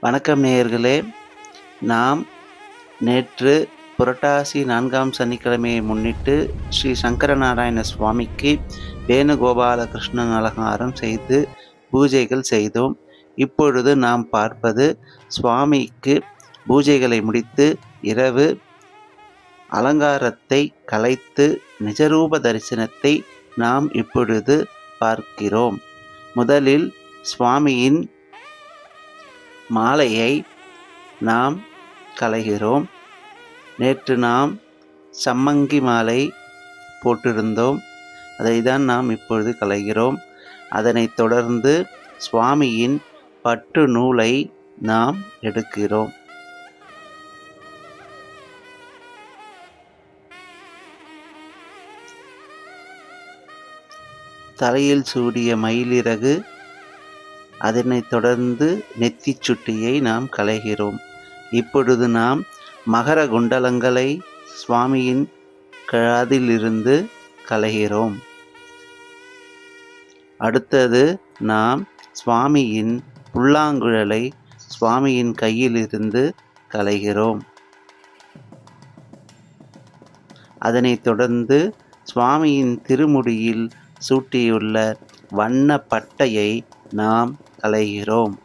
வணக்கம் நேயர்களே. நாம் நேற்று புரட்டாசி நான்காம் சனிக்கிழமையை முன்னிட்டு ஸ்ரீ சங்கரநாராயண சுவாமிக்கு வேணுகோபால கிருஷ்ணன் அலங்காரம் செய்து பூஜைகள் செய்தோம். இப்பொழுது நாம் பார்ப்பது சுவாமிக்கு பூஜைகளை முடித்து இரவு அலங்காரத்தை கலைத்து நிஜரூப தரிசனத்தை நாம் இப்பொழுது பார்க்கிறோம். முதலில் சுவாமியின் மாலையை நாம் கலைகிறோம் நேற்று நாம் சம்மங்கி மாலை போட்டிருந்தோம். அதை தான் நாம் இப்பொழுது கலைகிறோம் அதனைத் தொடர்ந்து சுவாமியின் பட்டு நூலை நாம் எடுக்கிறோம். தலையில் சூடிய மயிலிறகு அதனைத் தொடர்ந்து நெத்திச் சுட்டியை நாம் களைகிறோம். இப்பொழுது நாம் மகர குண்டலங்களை சுவாமியின் காதிலிருந்து களைகிறோம். அடுத்தது நாம் சுவாமியின் புல்லாங்குழலை சுவாமியின் கையிலிருந்து களைகிறோம். அதனைத் தொடர்ந்து சுவாமியின் திருமுடியில் சூட்டியுள்ள வண்ண பட்டையை நாம் களைகிறோம்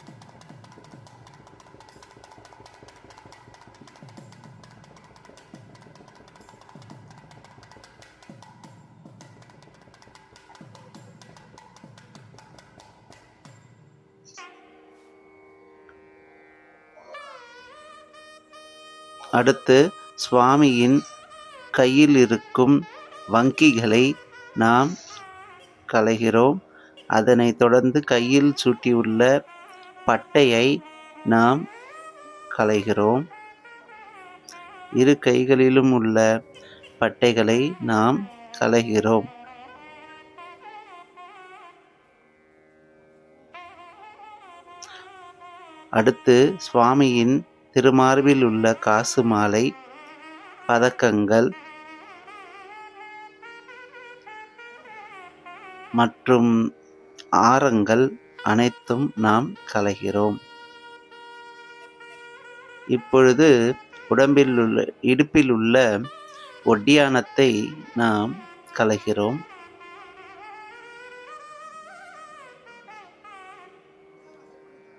அடுத்து சுவாமியின் கையில் இருக்கும் வங்கிகளை நாம் களைகிறோம். அதனைத் தொடர்ந்து கையில் சூட்டியுள்ள பட்டையை நாம் களைகிறோம். இரு கைகளிலும் உள்ள பட்டைகளை நாம் களைகிறோம். அடுத்து சுவாமியின் திருமார்பில் உள்ள காசு மாலை பதக்கங்கள் மற்றும் ஆரங்கள் அனைத்தும் நாம் கலைகிறோம் இப்பொழுது உடம்பில் உள்ள இடுப்பில் உள்ள ஒட்டியானத்தை நாம் கலைகிறோம்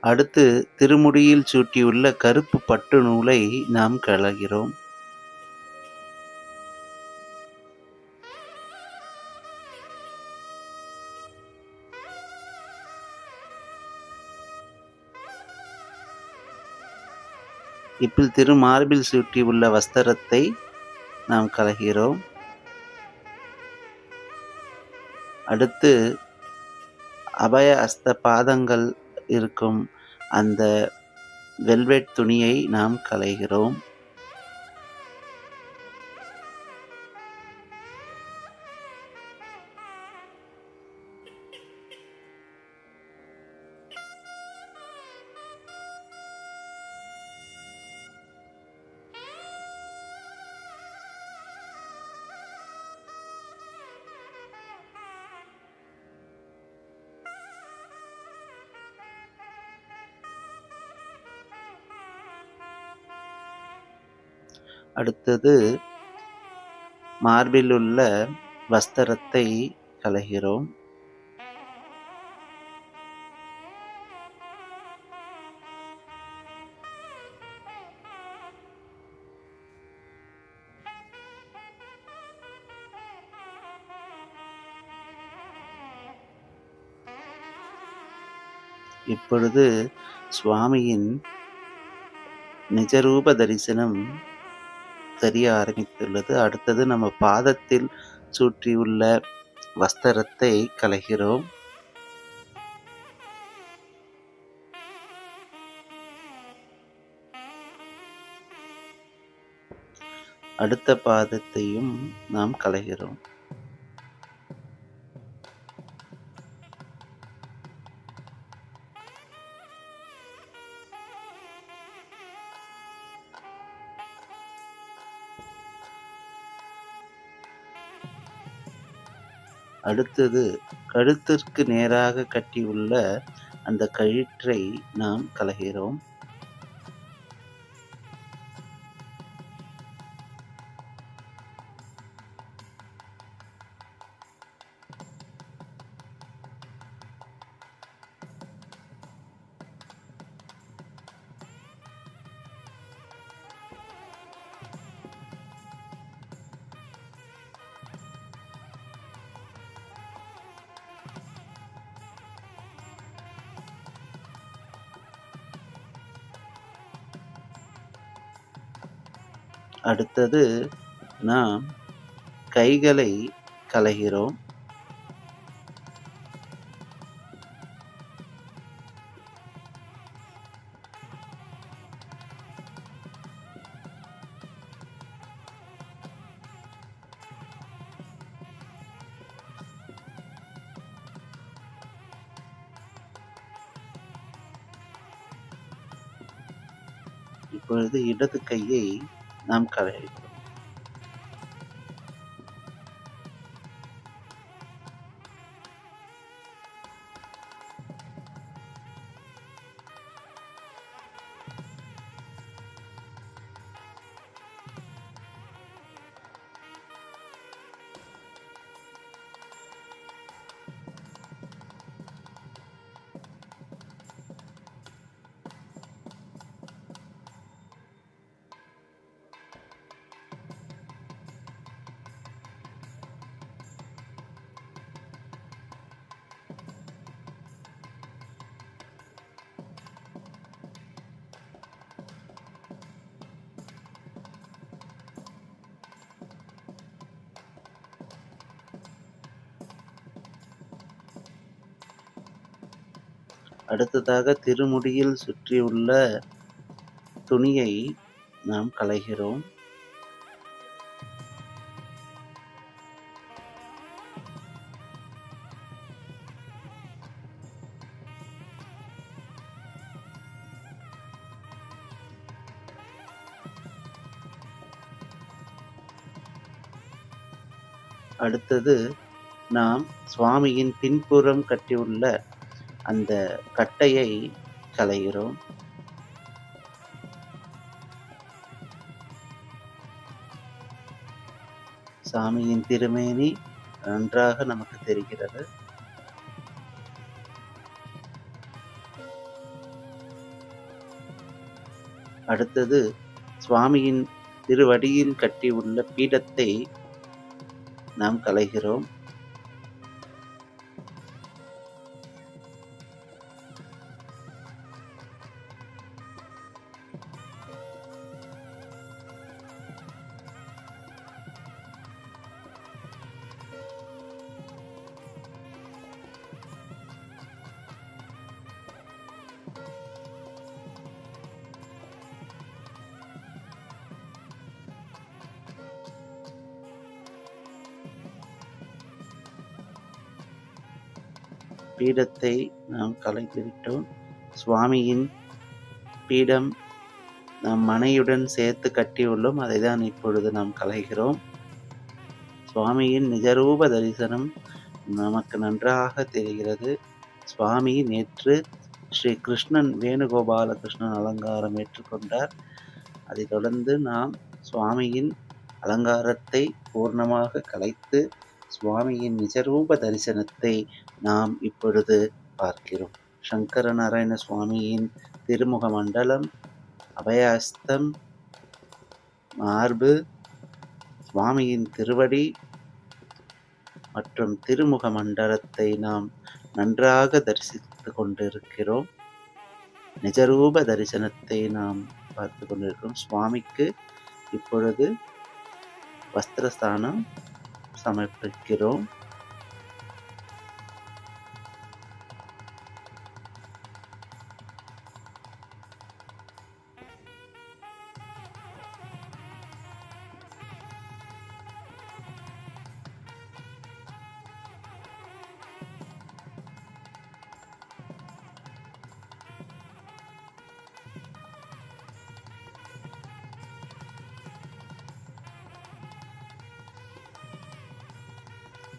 அடுத்து திருமுடியில் சூட்டியுள்ள கருப்பு பட்டு நூலை நாம் கலகிறோம் இப்பில் திருமார்பில் சூட்டியுள்ள வஸ்திரத்தை நாம் கலகிறோம். அடுத்து அபய அஸ்த பாதங்கள் இருக்கும் அந்த வெல்வெட் துணியை நாம் கலைகிறோம் அடுத்தது மார்பில் உள்ள வஸ்திரத்தை கலைகிறோம். இப்பொழுது சுவாமியின் நிஜரூப தரிசனம் தெரிய ஆரம்பித்துள்ளது. அடுத்தது நம்ம பாதத்தில் சூற்றியுள்ள வஸ்திரத்தை கலைகிறோம் அடுத்த பாதத்தையும் நாம் கலைகிறோம் அடுத்தது கழுத்திற்கு நேராக கட்டியுள்ள அந்த கயிற்றை நாம் களைகிறோம் அடுத்தது நாம் கைகளை கலைகிறோம். இப்பொழுது இடது கையை நாம் களைகிறோம் அடுத்ததாக திருமுடியில் சுற்றியுள்ள துணியை நாம் களைகிறோம். அடுத்தது நாம் சுவாமியின் பின்புறம் கட்டியுள்ள அந்த கட்டையை களைகிறோம். சாமியின் திருமேனி நன்றாக நமக்கு தெரிகிறது. அடுத்தது சுவாமியின் திருவடியில் கட்டியுள்ள பீடத்தை நாம் கலைகிறோம் பீடத்தை நாம் கலைத்துவிட்டோம். சுவாமியின் பீடம் நாம் மனையுடன் சேர்த்து கட்டியுள்ளோம். அதை தான் இப்பொழுது நாம் கலைகிறோம் சுவாமியின் நிஜரூப தரிசனம் நமக்கு நன்றாக தெரிகிறது. சுவாமி நேற்று ஸ்ரீ கிருஷ்ணன் வேணுகோபால கிருஷ்ணன் அலங்காரம் ஏற்றுக்கொண்டார். அதைத் தொடர்ந்து நாம் சுவாமியின் அலங்காரத்தை பூர்ணமாக கலைத்து சுவாமியின் நிஜரூப தரிசனத்தை நாம் இப்பொழுது பார்க்கிறோம். சங்கர நாராயண சுவாமியின் திருமுக மண்டலம் அபயாஸ்தம் மார்பு சுவாமியின் திருவடி மற்றும் திருமுக மண்டலத்தை நாம் நன்றாக தரிசித்து கொண்டிருக்கிறோம். நிஜரூப தரிசனத்தை நாம் பார்த்து கொண்டிருக்கிறோம். சுவாமிக்கு இப்பொழுது வஸ்திரஸ்தானம் சமர்ப்பிக்கிறோம்.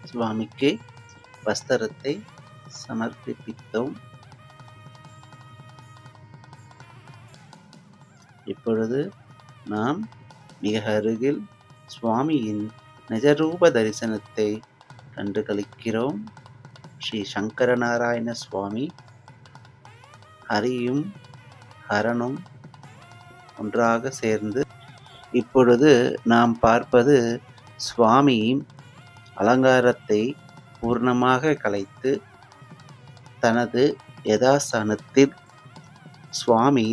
சுவாமிக்கு வஸ்திரத்தை சமர்ப்பித்தோம். இப்பொழுது நாம் மிக அருகில் சுவாமியின் நிஜரூப தரிசனத்தை கண்டு கழிக்கிறோம் ஸ்ரீ சங்கரநாராயண சுவாமி ஹரியும் ஹரனும் ஒன்றாக சேர்ந்து இப்பொழுது நாம் பார்ப்பது சுவாமியின் அலங்காரத்தை பூர்ணமாக கலைத்து தனது யதாஸ்தானத்தில் சுவாமி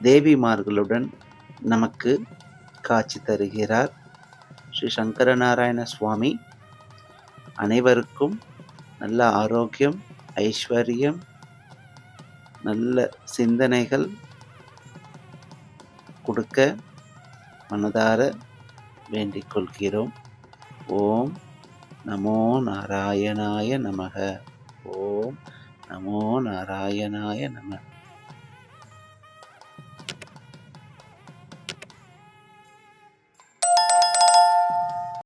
தேவிமார்களுடன் நமக்கு காட்சி தருகிறார். ஸ்ரீ சங்கரநாராயண சுவாமி. அனைவருக்கும் நல்ல ஆரோக்கியம் ஐஸ்வர்யம் நல்ல சிந்தனைகள் கொடுக்க மனதார வேண்டிக் கொள்கிறோம். ஓம் நமோ நாராயணாய நமக. ஓம் நமோ நாராயணாய நமக.